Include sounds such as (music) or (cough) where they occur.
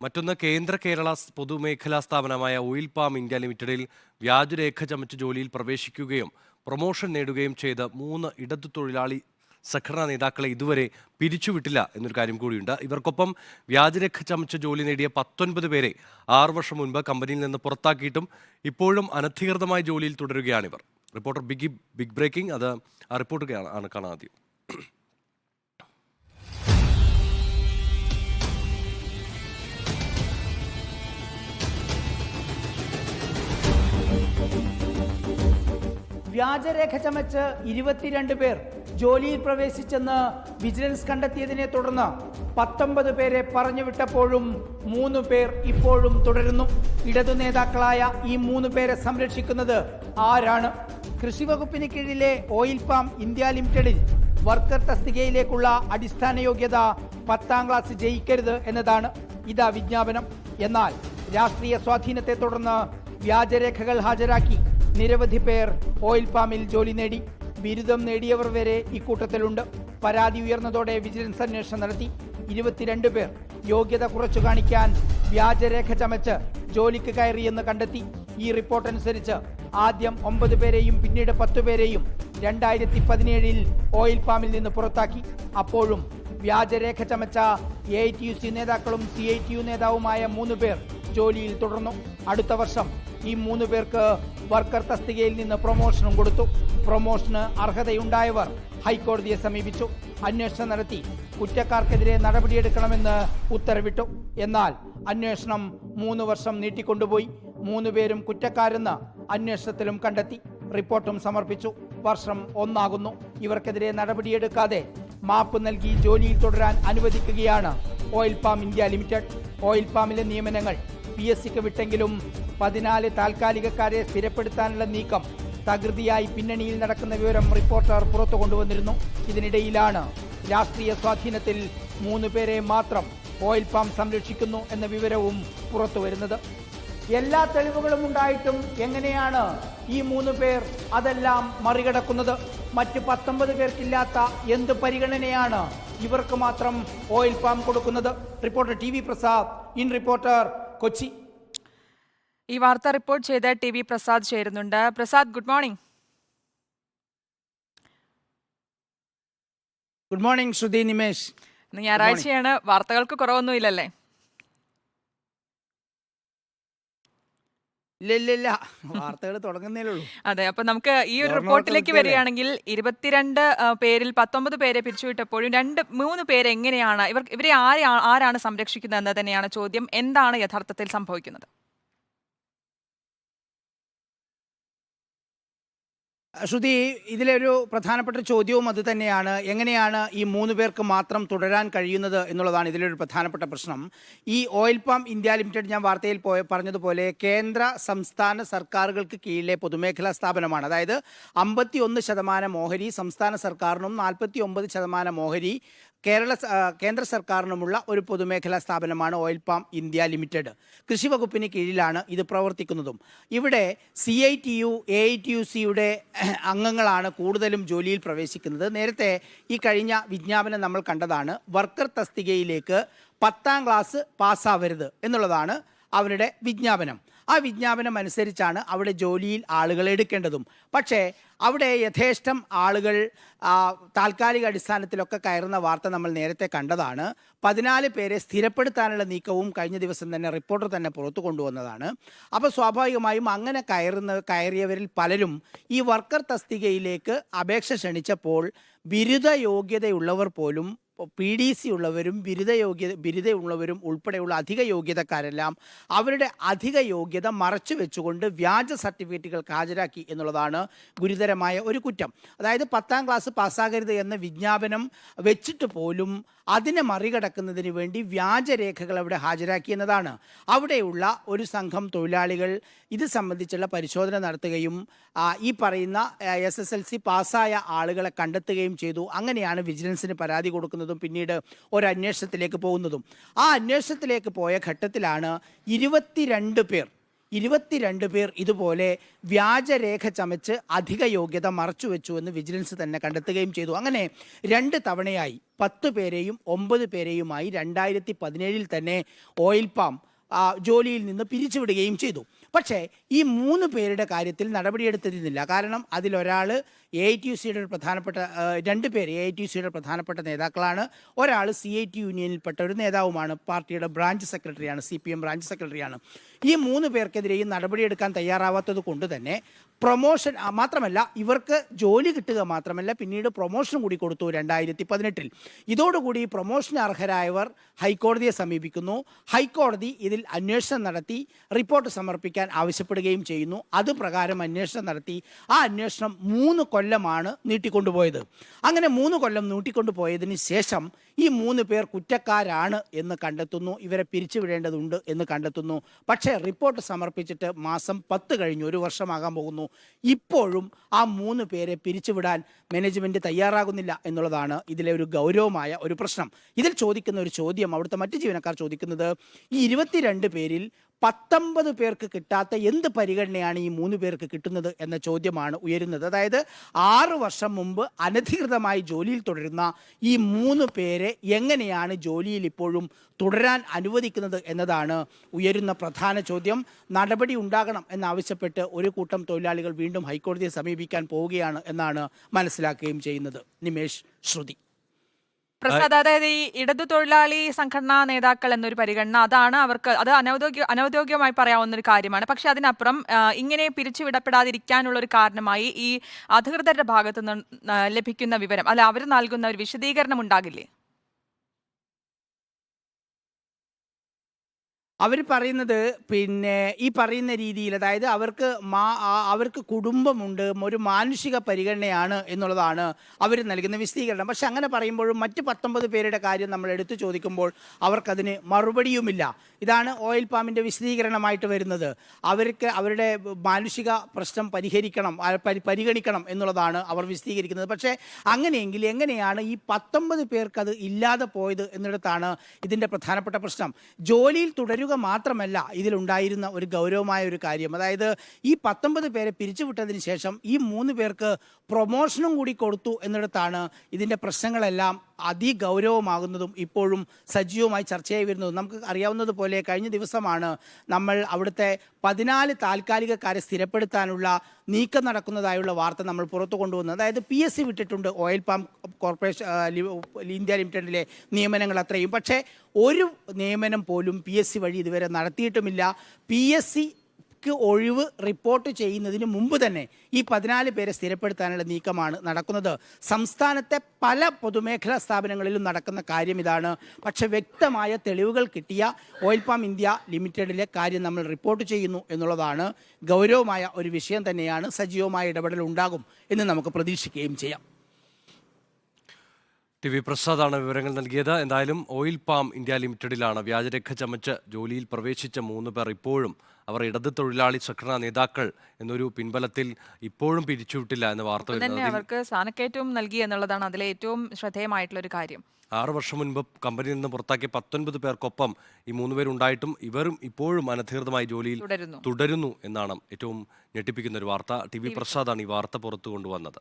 മറ്റൊന്ന് കേന്ദ്ര കേരള പൊതുമേഖലാ സ്ഥാപനമായ ഓയിൽ പാം ഇന്ത്യ ലിമിറ്റഡിൽ വ്യാജരേഖ ചമച്ച് ജോലിയിൽ പ്രവേശിക്കുകയും പ്രൊമോഷൻ നേടുകയും ചെയ്ത മൂന്ന് ഇടതു തൊഴിലാളി സംഘടനാ നേതാക്കളെ ഇതുവരെ പിരിച്ചുവിട്ടില്ല എന്നൊരു കാര്യം കൂടിയുണ്ട്. ഇവർക്കൊപ്പം വ്യാജരേഖ ചമച്ച് ജോലി നേടിയ പത്തൊൻപത് പേരെ ആറു വർഷം മുൻപ് കമ്പനിയിൽ നിന്ന് പുറത്താക്കിയിട്ടും ഇപ്പോഴും അനധികൃതമായ ജോലിയിൽ തുടരുകയാണിവർ റിപ്പോർട്ടർ ബിഗ് ബിഗ് ബ്രേക്കിംഗ് അത് ആ റിപ്പോർട്ട് ആണ് കാണാൻ ആദ്യം. വ്യാജരേഖ ചമച്ച് ഇരുപത്തിരണ്ട് പേർ ജോലിയിൽ പ്രവേശിച്ചെന്ന് വിജിലൻസ് കണ്ടെത്തിയതിനെ തുടർന്ന് പത്തൊമ്പത് പേരെ പറഞ്ഞു വിട്ടപ്പോഴും മൂന്ന് പേർ ഇപ്പോഴും തുടരുന്നു. ഇടതു നേതാക്കളായ ഈ മൂന്ന് പേരെ സംരക്ഷിക്കുന്നത് ആരാണ്? കൃഷി വകുപ്പിന് കീഴിലെ ഓയിൽ പാം ഇന്ത്യ ലിമിറ്റഡിൽ വർക്കർ തസ്തികയിലേക്കുള്ള അടിസ്ഥാന യോഗ്യത പത്താം ക്ലാസ് ജയിക്കരുത് എന്നതാണ് ഇതാ വിജ്ഞാപനം. എന്നാൽ രാഷ്ട്രീയ സ്വാധീനത്തെ തുടർന്ന് വ്യാജരേഖകൾ ഹാജരാക്കി. നിരവധി പേർ ഓയിൽ ഫാമിൽ ജോലി നേടി. ബിരുദം നേടിയവർ വരെ ഇക്കൂട്ടത്തിലുണ്ട്. പരാതി ഉയർന്നതോടെ വിജിലൻസ് അന്വേഷണം നടത്തി. ഇരുപത്തിരണ്ട് പേർ യോഗ്യത കുറച്ചു കാണിക്കാൻ വ്യാജരേഖ ചമച്ച് ജോലിക്ക് കയറിയെന്ന് കണ്ടെത്തി. ഈ റിപ്പോർട്ട് അനുസരിച്ച് ആദ്യം ഒമ്പത് പേരെയും പിന്നീട് പത്തു പേരെയും രണ്ടായിരത്തി പതിനേഴിൽ ഓയിൽ ഫാമിൽ നിന്ന് പുറത്താക്കി. അപ്പോഴും വ്യാജരേഖ ചമച്ച എ ടി യു സി നേതാക്കളും സി ഐ ടി യു നേതാവുമായ മൂന്ന് പേർ ജോലിയിൽ തുടർന്നു. അടുത്ത വർഷം ഈ മൂന്ന് പേർക്ക് വർക്കർ തസ്തികയിൽ നിന്ന് പ്രൊമോഷനും കൊടുത്തു. പ്രൊമോഷന് അർഹതയുണ്ടായവർ ഹൈക്കോടതിയെ സമീപിച്ചു. അന്വേഷണം നടത്തി. കുറ്റക്കാർക്കെതിരെ നടപടിയെടുക്കണമെന്ന് ഉത്തരവിട്ടു. എന്നാൽ അന്വേഷണം മൂന്ന് വർഷം നീട്ടിക്കൊണ്ടുപോയി. മൂന്ന് പേരും കുറ്റക്കാരെന്ന് അന്വേഷണത്തിലും കണ്ടെത്തി. റിപ്പോർട്ടും സമർപ്പിച്ചു. വർഷം ഒന്നാകുന്നു. ഇവർക്കെതിരെ നടപടിയെടുക്കാതെ മാപ്പ് നൽകി ജോലിയിൽ തുടരാൻ അനുവദിക്കുകയാണ് oil palm India limited. Oil പാമിലെ നിയമനങ്ങൾ പി എസ് സിക്ക് വിട്ടെങ്കിലും പതിനാല് താൽക്കാലികക്കാരെ സ്ഥിരപ്പെടുത്താനുള്ള നീക്കം തകൃതിയായി പിന്നണിയിൽ നടക്കുന്ന വിവരം റിപ്പോർട്ടർ പുറത്തു കൊണ്ടുവന്നിരുന്നു. ഇതിനിടയിലാണ് രാഷ്ട്രീയ സ്വാധീനത്തിൽ മൂന്ന് പേരെ മാത്രം ഓയിൽ പാം സംരക്ഷിക്കുന്നു എന്ന വിവരവും പുറത്തു വരുന്നത്. എല്ലാ തെളിവുകളും ഉണ്ടായിട്ടും എങ്ങനെയാണ് ഈ മൂന്ന് പേർ അതെല്ലാം മറികടക്കുന്നത്? മറ്റ് പത്തൊമ്പത് പേർക്കില്ലാത്ത എന്ത് പരിഗണനയാണ് ഇവർക്ക് മാത്രം ഓയിൽ പാം കൊടുക്കുന്നത്? Reporter T V Prasad in reporter Kochi. ഈ വാർത്ത റിപ്പോർട്ട് ചെയ്ത ടി വി പ്രസാദ് ചേരുന്നുണ്ട്. Prasad good morning. Good morning Shruti Nimesh. ഞായറാഴ്ചയാണ്. വാർത്തകൾക്ക് കുറവൊന്നുമില്ലല്ലേ ഇല്ല ഇല്ല ഇല്ല വാർത്തകൾ തുടങ്ങുന്നേ ഉള്ളൂ. അതെ അപ്പൊ നമുക്ക് ഈ ഒരു റിപ്പോർട്ടിലേക്ക്? വരികയാണെങ്കിൽ ഇരുപത്തിരണ്ട് പേരിൽ പത്തൊമ്പത് പേരെ പിരിച്ചുവിട്ടപ്പോഴും രണ്ട് മൂന്ന് പേര് എങ്ങനെയാണ് ഇവർ ഇവരെ ആരെ ആരാണ് സംരക്ഷിക്കുന്നത് എന്ന് തന്നെയാണ് ചോദ്യം. എന്താണ് യഥാർത്ഥത്തിൽ സംഭവിക്കുന്നത്? ശ്രുതി ഇതിലൊരു പ്രധാനപ്പെട്ട ചോദ്യവും അത് തന്നെയാണ്. എങ്ങനെയാണ് ഈ മൂന്ന് പേർക്ക് മാത്രം തുടരാൻ കഴിയുന്നത് എന്നുള്ളതാണ് ഇതിലൊരു പ്രധാനപ്പെട്ട പ്രശ്നം. ഈ ഓയിൽ പാം ഇന്ത്യ ലിമിറ്റഡ് ഞാൻ വാർത്തയിൽ പോയ പറഞ്ഞതുപോലെ കേന്ദ്ര സംസ്ഥാന സർക്കാരുകൾക്ക് കീഴിലെ പൊതുമേഖലാ സ്ഥാപനമാണ്. അതായത് അമ്പത്തി ഒന്ന് ശതമാനം ഓഹരി സംസ്ഥാന സർക്കാരിനും നാൽപ്പത്തി ഒമ്പത് ശതമാനം ഓഹരി കേരള കേന്ദ്ര സർക്കാരിനുമുള്ള ഒരു പൊതുമേഖലാ സ്ഥാപനമാണ് ഓയിൽ പാം ഇന്ത്യ ലിമിറ്റഡ്. കൃഷി വകുപ്പിന് കീഴിലാണ് ഇത് പ്രവർത്തിക്കുന്നതും. ഇവിടെ C I T U A I T U സിയുടെ (clears throat) അംഗങ്ങളാണ് കൂടുതലും ജോലിയിൽ പ്രവേശിക്കുന്നത്. നേരത്തെ ഈ കഴിഞ്ഞ വിജ്ഞാപനം നമ്മൾ കണ്ടതാണ്. വർക്കർ തസ്തികയിലേക്ക് പത്താം ക്ലാസ് പാസ്സാവരുത് എന്നുള്ളതാണ് അവരുടെ വിജ്ഞാപനം. ആ വിജ്ഞാപനം അനുസരിച്ചാണ് അവിടെ ജോലിയിൽ ആളുകളെ എടുക്കേണ്ടതും. പക്ഷേ അവിടെ യഥേഷ്ടം ആളുകൾ താൽക്കാലിക അടിസ്ഥാനത്തിലൊക്കെ കയറുന്ന വാർത്ത നമ്മൾ നേരത്തെ കണ്ടതാണ്. പതിനാല് പേരെ സ്ഥിരപ്പെടുത്താനുള്ള നീക്കവും കഴിഞ്ഞ ദിവസം തന്നെ റിപ്പോർട്ടർ തന്നെ പുറത്തു കൊണ്ടുവന്നതാണ്. അപ്പോൾ സ്വാഭാവികമായും അങ്ങനെ കയറുന്ന കയറിയവരിൽ പലരും ഈ വർക്കർ തസ്തികയിലേക്ക് അപേക്ഷ ക്ഷണിച്ചപ്പോൾ ബിരുദ യോഗ്യതയുള്ളവർ പോലും പി ഡി സി ഉള്ളവരും ബിരുദ യോഗ്യത ബിരുദയുള്ളവരും ഉൾപ്പെടെയുള്ള അധിക യോഗ്യതക്കാരെല്ലാം അവരുടെ അധിക യോഗ്യത മറച്ചു വെച്ചുകൊണ്ട് വ്യാജ സർട്ടിഫിക്കറ്റുകൾക്ക് ഹാജരാക്കി എന്നുള്ളതാണ് ഗുരുതരമായ ഒരു കുറ്റം. അതായത് പത്താം ക്ലാസ് പാസ്സാകരുത് എന്ന വിജ്ഞാപനം വെച്ചിട്ട് പോലും അതിനെ മറികടക്കുന്നതിന് വേണ്ടി വ്യാജരേഖകൾ അവിടെ ഹാജരാക്കി എന്നതാണ്. അവിടെയുള്ള ഒരു സംഘം തൊഴിലാളികൾ ഇത് സംബന്ധിച്ചുള്ള പരിശോധന നടത്തുകയും ഈ പറയുന്ന എസ് എസ് എൽ സി പാസ്സായ ആളുകളെ കണ്ടെത്തുകയും ചെയ്തു. അങ്ങനെയാണ് വിജിലൻസിന് പരാതി കൊടുക്കുന്നതും പിന്നീട് ഒരു അന്വേഷണത്തിലേക്ക് പോകുന്നതും. ആ അന്വേഷണത്തിലേക്ക് പോയ ഘട്ടത്തിലാണ് ഇരുപത്തിരണ്ട് പേർ ഇരുപത്തിരണ്ട് പേർ ഇതുപോലെ വ്യാജരേഖ ചമച്ച് അധിക യോഗ്യത മറച്ചുവെച്ചു എന്ന് വിജിലൻസ് തന്നെ കണ്ടെത്തുകയും ചെയ്തു. അങ്ങനെ രണ്ട് തവണയായി പത്ത് പേരെയും ഒമ്പത് പേരെയുമായി രണ്ടായിരത്തി പതിനേഴിൽ തന്നെ ഓയിൽ പാം ജോലിയിൽ നിന്ന് പിരിച്ചുവിടുകയും ചെയ്തു. പക്ഷേ ഈ മൂന്ന് പേരുടെ കാര്യത്തിൽ നടപടിയെടുത്തിരുന്നില്ല. കാരണം അതിലൊരാൾ എ ഐ ടി യു സിയുടെ ഒരു പ്രധാനപ്പെട്ട രണ്ട് പേര് എ ഐ ടി യു സിയുടെ പ്രധാനപ്പെട്ട നേതാക്കളാണ്. ഒരാൾ സി ഐ ടി യൂണിയനിൽപ്പെട്ട ഒരു നേതാവുമാണ്. പാർട്ടിയുടെ ബ്രാഞ്ച് സെക്രട്ടറിയാണ് സി പി എം ബ്രാഞ്ച് സെക്രട്ടറിയാണ്. ഈ മൂന്ന് പേർക്കെതിരെയും നടപടിയെടുക്കാൻ തയ്യാറാവാത്തത് കൊണ്ട് തന്നെ പ്രൊമോഷൻ മാത്രമല്ല ഇവർക്ക് ജോലി കിട്ടുക മാത്രമല്ല പിന്നീട് പ്രൊമോഷൻ കൂടി കൊടുത്തു രണ്ടായിരത്തി പതിനെട്ടിൽ ഇതോടുകൂടി പ്രൊമോഷൻ അർഹരായവർ ഹൈക്കോടതിയെ സമീപിക്കുന്നു. ഹൈക്കോടതി ഇതിൽ അന്വേഷണം നടത്തി റിപ്പോർട്ട് സമർപ്പിക്കാൻ ആവശ്യപ്പെടുകയും ചെയ്യുന്നു. അത് പ്രകാരം അന്വേഷണം നടത്തി. ആ അന്വേഷണം മൂന്ന് കൊല്ലമാണ് നീട്ടിക്കൊണ്ടുപോയത്. അങ്ങനെ മൂന്ന് കൊല്ലം നീട്ടിക്കൊണ്ടുപോയതിന് ശേഷം ഈ മൂന്ന് പേർ കുറ്റക്കാരാണ് എന്ന് കണ്ടെത്തുന്നു. ഇവരെ പിരിച്ചുവിടേണ്ടതുണ്ട് എന്ന് കണ്ടെത്തുന്നു. പക്ഷേ റിപ്പോർട്ട് സമർപ്പിച്ചിട്ട് മാസം പത്ത് കഴിഞ്ഞു ഒരു വർഷമാകാൻ പോകുന്നു. ഇപ്പോഴും ആ മൂന്ന് പേരെ പിരിച്ചുവിടാൻ മാനേജ്മെന്റ് തയ്യാറാകുന്നില്ല എന്നുള്ളതാണ് ഇതിലെ ഒരു ഗൗരവമായ ഒരു പ്രശ്നം. ഇതിൽ ചോദിക്കുന്ന ഒരു ചോദ്യം അവിടുത്തെ മറ്റ് ജീവനക്കാർ ചോദിക്കുന്നത് ഈ ഇരുപത്തിരണ്ട് പേരിൽ പത്തൊമ്പത് പേർക്ക് കിട്ടാത്ത എന്ത് പരിഗണനയാണ് ഈ മൂന്ന് പേർക്ക് കിട്ടുന്നത് എന്ന ചോദ്യമാണ് ഉയരുന്നത്. അതായത് ആറ് വർഷം മുമ്പ് അനധികൃതമായി ജോലിയിൽ തുടരുന്ന ഈ മൂന്ന് പേരെ എങ്ങനെയാണ് ജോലിയിൽ ഇപ്പോഴും തുടരാൻ അനുവദിക്കുന്നത് എന്നതാണ് ഉയരുന്ന പ്രധാന ചോദ്യം. നടപടി ഉണ്ടാകണം എന്നാവശ്യപ്പെട്ട് ഒരു കൂട്ടം തൊഴിലാളികൾ വീണ്ടും ഹൈക്കോടതിയെ സമീപിക്കാൻ പോവുകയാണ് എന്നാണ് മനസ്സിലാക്കുകയും ചെയ്യുന്നത്. നിമേഷ് ശ്രുതി. പ്രസാദ് അതായത് ഈ ഇടതു തൊഴിലാളി സംഘടനാ നേതാക്കൾ എന്നൊരു പരിഗണന അതാണ് അവർക്ക് അത് അനൗദ്യോഗിക അനൗദ്യോഗികമായി പറയാവുന്ന ഒരു കാര്യമാണ്. പക്ഷെ അതിനപ്പുറം ഇങ്ങനെ പിരിച്ചുവിടപ്പെടാതിരിക്കാനുള്ള ഒരു കാരണമായി ഈ അധികൃതരുടെ ഭാഗത്തു നിന്ന് ലഭിക്കുന്ന വിവരം അല്ല അവർ നൽകുന്ന ഒരു വിശദീകരണം ഉണ്ടാകില്ലേ അവർ പറയുന്നത് പിന്നെ ഈ പറയുന്ന രീതിയിൽ അതായത് അവർക്ക് മാ അവർക്ക് കുടുംബമുണ്ട് ഒരു മാനുഷിക പരിഗണനയാണ് എന്നുള്ളതാണ് അവർ നൽകുന്ന വിശദീകരണം. പക്ഷെ അങ്ങനെ പറയുമ്പോഴും മറ്റ് പത്തൊമ്പത് പേരുടെ കാര്യം നമ്മൾ എടുത്തു ചോദിക്കുമ്പോൾ അവർക്കതിന് മറുപടിയുമില്ല. ഇതാണ് ഓയിൽ പാമ്പിന്റെ വിശദീകരണമായിട്ട് വരുന്നത്. അവർക്ക് അവരുടെ മാനുഷിക പ്രശ്നം പരിഹരിക്കണം പരിഗണിക്കണം എന്നുള്ളതാണ് അവർ വിശദീകരിക്കുന്നത്. പക്ഷേ അങ്ങനെയെങ്കിൽ എങ്ങനെയാണ് ഈ പത്തൊമ്പത് പേർക്കത് ഇല്ലാതെ പോയത് എന്നിടത്താണ് ഇതിന്റെ പ്രധാനപ്പെട്ട പ്രശ്നം. ജോലിയിൽ തുടരുക മാത്രമല്ല ഇതിലുണ്ടായിരുന്ന ഒരു ഗൗരവമായ ഒരു കാര്യം. അതായത് ഈ പത്തൊമ്പത് പേരെ പിരിച്ചുവിട്ടതിന് ശേഷം ഈ മൂന്ന് പേർക്ക് പ്രൊമോഷനും കൂടി കൊടുത്തു എന്നിടത്താണ് ഇതിന്റെ പ്രശ്നങ്ങളെല്ലാം അതിഗൗരവമാകുന്നതും ഇപ്പോഴും സജീവമായി ചർച്ചയായി വരുന്നതും. നമുക്ക് അറിയാവുന്നതുപോലെ കഴിഞ്ഞ ദിവസമാണ് നമ്മൾ അവിടുത്തെ പതിനാല് താൽക്കാലികക്കാരെ സ്ഥിരപ്പെടുത്താനുള്ള നീക്കം നടക്കുന്നതായുള്ള വാർത്ത നമ്മൾ പുറത്തു കൊണ്ടുവന്നത്. അതായത് പി എസ് സി വിട്ടിട്ടുണ്ട് ഓയിൽ പാം കോർപ്പറേഷൻ ഇന്ത്യ ലിമിറ്റഡിലെ നിയമനങ്ങൾ അത്രയും. പക്ഷേ ഒരു നിയമനം പോലും പി എസ് സി വഴി ഇതുവരെ നടത്തിയിട്ടുമില്ല. പി എസ് സി ഒഴിവ് റിപ്പോർട്ട് ചെയ്യുന്നതിന് മുമ്പ് തന്നെ ഈ പതിനാല് പേരെ സ്ഥിരപ്പെടുത്താനുള്ള നീക്കമാണ് നടക്കുന്നത്. സംസ്ഥാനത്തെ പല പൊതുമേഖലാ സ്ഥാപനങ്ങളിലും നടക്കുന്ന കാര്യം ഇതാണ്. പക്ഷെ വ്യക്തമായ തെളിവുകൾ കിട്ടിയ ഓയിൽ പാം ഇന്ത്യ ലിമിറ്റഡിലെ കാര്യം നമ്മൾ റിപ്പോർട്ട് ചെയ്യുന്നു എന്നുള്ളതാണ് ഗൗരവമായ ഒരു വിഷയം തന്നെയാണ്. സജീവമായ ഇടപെടൽ ഉണ്ടാകും എന്ന് നമുക്ക് പ്രതീക്ഷിക്കുകയും ചെയ്യാം. ടി വി പ്രസാദാണ് വിവരങ്ങൾ നൽകിയത്. എന്തായാലും ഓയിൽ പാം ഇന്ത്യ ലിമിറ്റഡിലാണ്. വ്യാജരേഖ ചമച്ച് ജോലിയിൽ പ്രവേശിച്ച മൂന്ന് പേർ ഇപ്പോഴും അവർ ഇടത് തൊഴിലാളി സംഘടനാ നേതാക്കൾ എന്നൊരു പിൻബലത്തിൽ ഇപ്പോഴും പിരിച്ചുവിട്ടില്ല എന്ന വാർത്ത തന്നെ അവർക്ക് സ്ഥാനക്കയറ്റവും നൽകി എന്നുള്ളതാണ് അതിലെ ഏറ്റവും ശ്രദ്ധേയമായിട്ടുള്ള ഒരു കാര്യം. ആറു വർഷം മുൻപ് കമ്പനിയിൽ നിന്ന് പുറത്താക്കിയ പത്തൊൻപത് പേർക്കൊപ്പം ഈ മൂന്ന് പേരുണ്ടായിട്ടും ഇവരും ഇപ്പോഴും അനധികൃതമായി ജോലിയിൽ തുടരുന്നു. തുടരുന്നു എന്നാണ് ഏറ്റവും ഞെട്ടിപ്പിക്കുന്ന ഒരു വാർത്ത. ടി വി പ്രസാദാണ് ഈ വാർത്ത പുറത്തു കൊണ്ടുവന്നത്.